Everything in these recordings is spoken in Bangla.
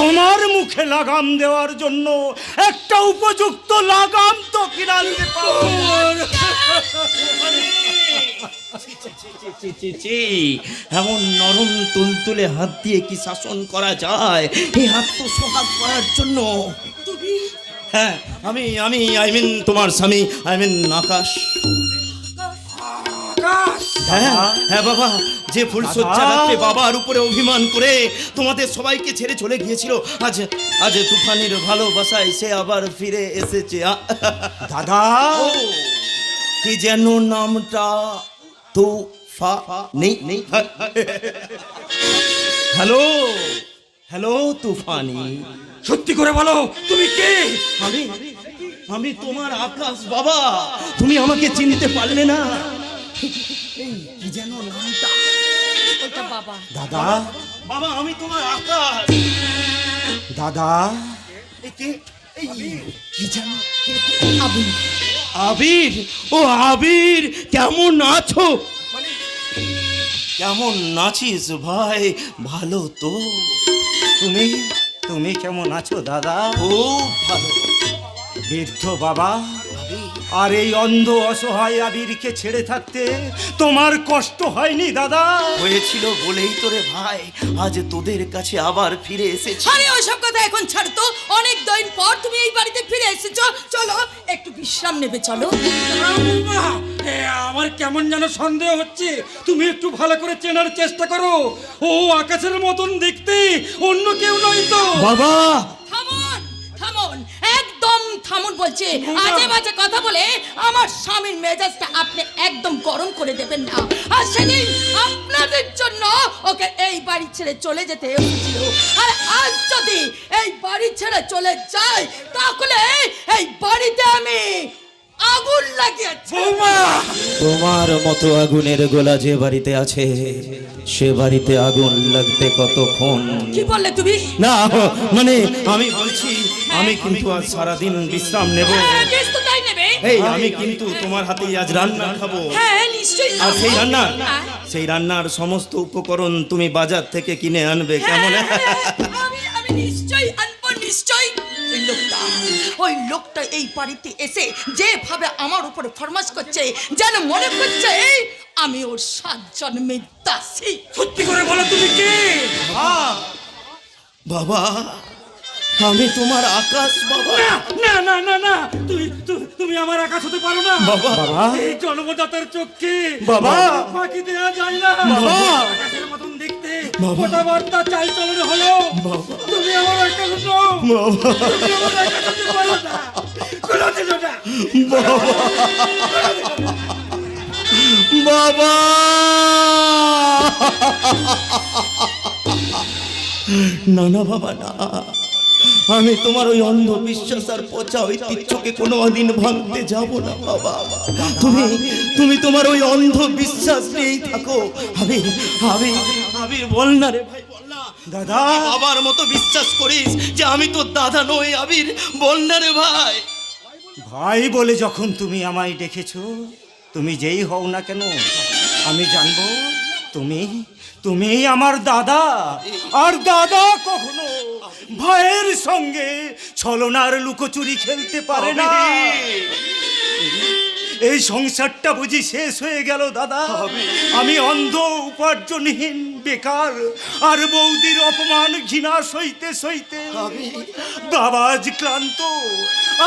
তোমার মুখে লাগাম দেওয়ার জন্য একটা উপযুক্ত লাগাম তো ছি। এমন নরম তুলতুলে হাত দিয়ে কি শাসন করা যায়? এই হাত তো সোহাগ করার জন্য। হ্যাঁ আমি আমি আই মিন তোমার স্বামী আই মিন আকাশ। হ্যাঁ হ্যাঁ বাবা যে ফুলসজ্জা দাদা। রাত্রে বাবার উপরে অভিমান করে তোমাদের সবাইকে ছেড়ে চলে গিয়েছিল আজ আজ তুফানির ভালোবাসায় সে আবার ফিরে এসেছে। দাদা। কি যেন নামটা তো ফা নেই নেই হ্যালো হ্যালো তুফানি। সত্যি করে বলো তুমি কে? আমি আমি তোমার আকাশ বাবা তুমি আমাকে চিনতে পারলে না। এই, কি যেন নামটা ওটা বাবা। দাদা? বাবা আমি তোমার আকাশ দাদা? এই কে? এই কি যেন আবু আবির। ও আবির কেমন আছো? কেমন নাচিস ভাই? ভালো তো। তুমি? তুমি কেমন আছো দাদা? ও ভালো। বৃদ্ধ বাবা। আর এই অন্ধ অসহায় আবিরকে ছেড়ে থাকতে তোমার কষ্ট হয়নি দাদা? হয়েছিল বলেই তোরে ভাই আজ তোদের কাছে আবার ফিরে এসেছি। আরে ওইসব কথা এখন ছাড় তো। অনেক দিন পর তুমি এই বাড়িতে ফিরে এসেছ। চলো একটু বিশ্রাম নেবে চলো। আমার কেমন যেন সন্দেহ হচ্ছে। তুমি একটু ভালো করে চেনার চেষ্টা করো। ও আকাশের মতন দেখতে অন্য কেউ নয় তো। বাবা! থামুন থামুন। থামুন বলছে। আজে বাজে কথা বলে আমার স্বামীর মেজাজটা আপনি একদম গরম করে দেবেন না। আর সেদিন আপনাদের জন্য ওকে এই বাড়ি ছেড়ে চলে যেতে হয়েছিল আর আজ যদি এই বাড়ি ছেড়ে চলে যায় তাহলে এই বাড়িতে আমি আগুন লাগিয়েছি। বৌমা! তোমার মতো আগুনের গোলা যে বাড়িতে আছে সে বাড়িতে আগুন লাগতে কতক্ষণ? কি বললে তুমি? না মানে আমি বলছি আমি কিন্তু আজ সারাদিন বিশ্রাম নেব। হ্যাঁ, নেবে। এই আমি কিন্তু তোমার হাতে আজ রান্না খাব। হ্যাঁ আর সেই রান্না হ্যাঁ। সেই রান্নার সমস্ত উপকরণ তুমি বাজার থেকে কিনে আনবে কেমন? হ্যাঁ, আমি আমি নিশ্চয়ই আনব নিশ্চয়ই। লোকটা ওই লোকটা এই বাড়িতে এসে যেভাবে আমার উপরে ফরমাস করছে যেন মনে করছে আমি ওর সাত জন্মের দাসী। সত্যি করে বলো তুমি কে? বাবা আমি তোমার আকাশ বাবা। না না না না তুমি তুমি আমার আকাশ হতে পারো না। বাবা। এই জন্মদাতার চোখকে বাবা। ফাঁকি দেওয়া যায় না। বাবা। কথাবার্তা চাল চলন হলো তুমি আমার একটা শুনো বাবা। তুমি আমার আকাশ হতে পারো না। কোনোদিনও না। বাবা। না না বাবা না আমি তোমার ওই অন্ধবিশ্বাস আর পচা ঐতিহ্যকে কোনো দিন ভাঙতে যাব না বাবা। তুমি তুমি তোমার ওই অন্ধবিশ্বাস নিয়েই থাকো। আমি আমি আমি বল না রে ভাই বল না দাদা। বাবার মতো বিশ্বাস করিস যে আমি তো দাদা নই আবির। বল না রে ভাই। ভাই বলে যখন তুমি আমায় ডেকেছো তুমি যেই হও না কেন আমি জানব তুমি তুমি আমার দাদা। আর দাদা কখনো ভাইয়ের সঙ্গে ছলনার লুকোচুরি খেলতে পারে না। এই সংসারটা বুঝি শেষ হয়ে গেল দাদা। আমি অন্ধ উপার্জনহীন। বেকার আর বৌদির অপমান ঘৃণা সইতে সইতে বাবা আজ ক্লান্ত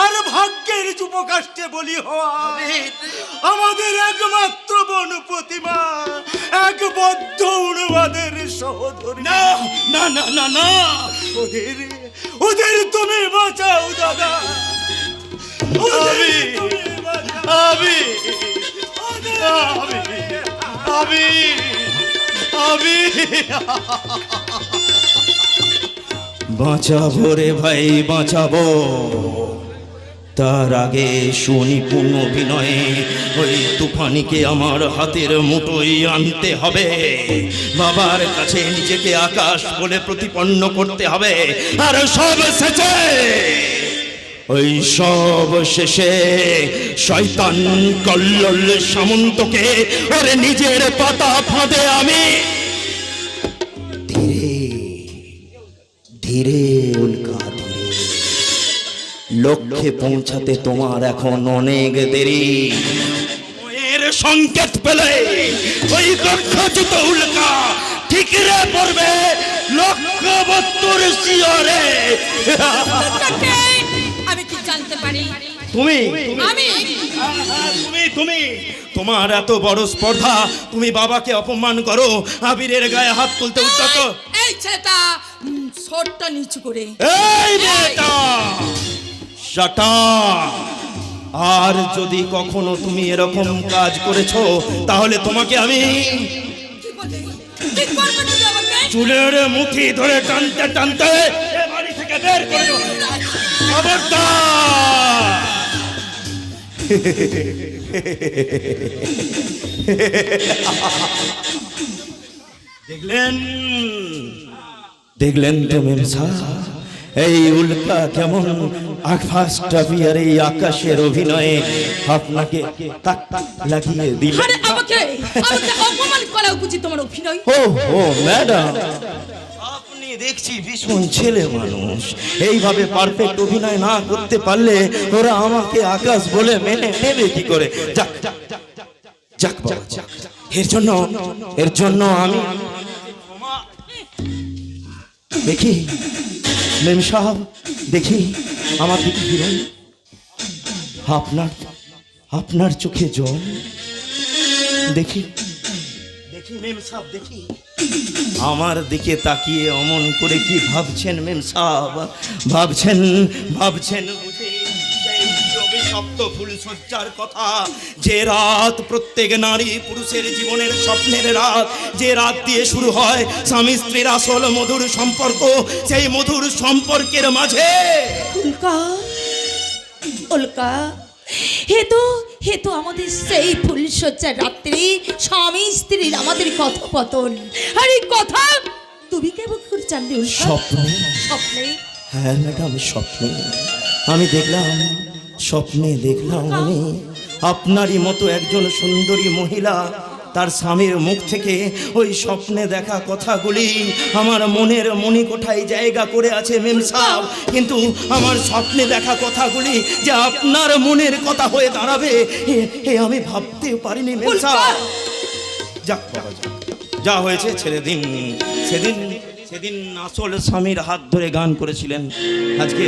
আর ভাগ্যের যুবকাষ্টে বলি হওয়া। আমাদের একমাত্র বন প্রতিমা এক বদ্ধ উন্মাদের সহধর্মী। না না না না না। ওদের ওদের তুমি বাঁচাও দাদা। আমি বাঁচাও। আমি আমি আমি বাঁচাবো রে ভাই, বাঁচাবো। তার আগে শুনি পূর্ণ অভিনয়ে। ওই তুফানিকে আমার হাতের মুঠোই আনতে হবে। বাবার কাছে নিজেকে আকাশ বলে প্রতিপন্ন করতে হবে। আর সব শেষে ওই সব শেষে শয়তান কল্লোল সামন্তকে ওর নিজের পাতা ফাঁদে আমি। ধীরে ধীরে উল্কা ধীরে। লক্ষ্যে পৌঁছাতে তোমার এখন অনেক দেরি। এর সংকেত পেলে ওই লক্ষ্যচ্যুত উল্কা ঠিকরে পড়বে লক্ষ্যবত্তর শিয়রে। কাকে? আমি কি জানতে পারি? তুমি? আমি? তুমি তুমি? তোমার এত বড় স্পর্ধা তুমি বাবাকে অপমান করো আবিরের গায়ে হাত তুলতে উদ্যত? এই ছেলেটা নিচু করে। এই মেয়েটা! শাটা! আর যদি কখনো তুমি এরকম কাজ করেছ তাহলে তোমাকে আমি চুলের মুঠি ধরে টানতে টানতে বাড়ি থেকে বের করে। খবরদার! দেখলেন? দেখলেন তো মেমসা এই উল্কা কেমন এই আকাশের অভিনয়ে আপনাকে তাক তাক লাগিয়ে দিল আমাকে অপমান করা উচিত তোমার অভিনয়? ও ও ম্যাডাম। দেখছি ভীষণ ছেলে মানুষ। এইভাবে পারফেক্ট অভিনয় না করতে পারলে ওরা আমাকে আকাশ বলে মেনে নেবে কি করে? যাক যাক, যাক এর জন্য এর জন্য আমি দেখি মেম সাহেব দেখি আমার দিকে ফিরুন আপনার আপনার চোখে জল। দেখি দেখি মেম সাহেব দেখি। আমার দিকে তাকিয়ে অমন করে কি ভাবছেন মেম সাহেব ভাবছেন ভাবছেন অভিশপ্ত ফুল সজ্জার কথা। যে রাত প্রত্যেক নারী পুরুষের জীবনের স্বপ্নের রাত। যে রাত দিয়ে শুরু হয় স্বামী স্ত্রীর আসল মধুর সম্পর্ক। সেই মধুর সম্পর্কের মাঝে উল্কা উল্কা হে তো হে তো আমাদের সেই ফুলসজ্জার রাত্রি স্বামী স্ত্রীর আমাদের কথোপতন আর এই কথা? তুমি কেমন করে জানলে স্বপ্ন স্বপ্নে। স্বপ্নে? হ্যাঁ ম্যাডাম স্বপ্নে। আমি দেখলাম স্বপ্নে দেখলাম আমি আপনারই মতো একজন সুন্দরী মহিলা তার স্বামীর মুখ থেকে ওই স্বপ্নে দেখা কথাগুলি আমার মনের মণিকোঠায় জায়গা করে আছে মেম সাহেব কিন্তু আমার স্বপ্নে দেখা কথাগুলি যে আপনার মনের কথা হয়ে দাঁড়াবে এ- আমি ভাবতে পারিনি মেম সাহেব যাক বাবা যাক। যা হয়েছে ছেড়ে দিন সেদিন সেদিন আসল স্বামীর হাত ধরে গান করেছিলেন। আজকে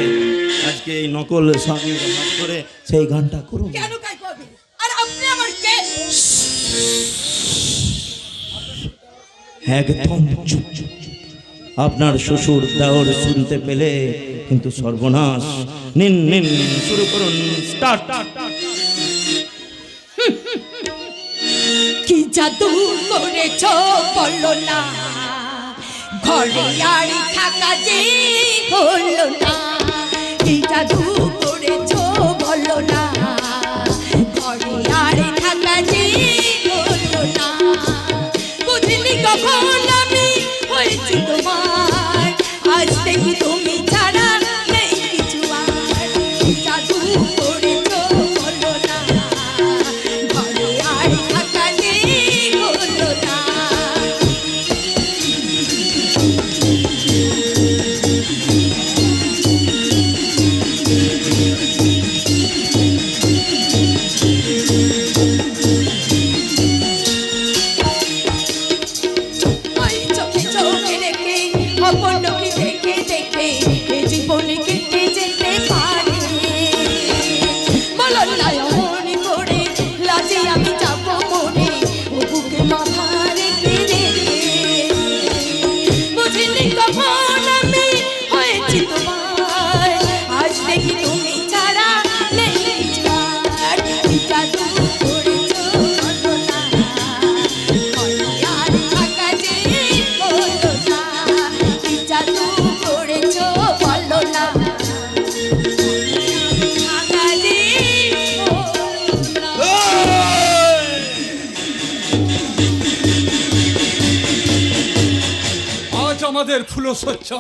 আজকে এই নকল স্বামীর হাত ধরে সেই গানটা করুন। কেন আর আপনি আমার কে? একদম চুপ। আপনার শ্বশুর দেওর শুনতে পেলে কিন্তু সর্বনাশ। নিন নিন, শুরু করুন স্টার্ট কি জাদু করেছ বলো না? ঘরে আর দেখি তুমি আমাদের ফুলসজ্জা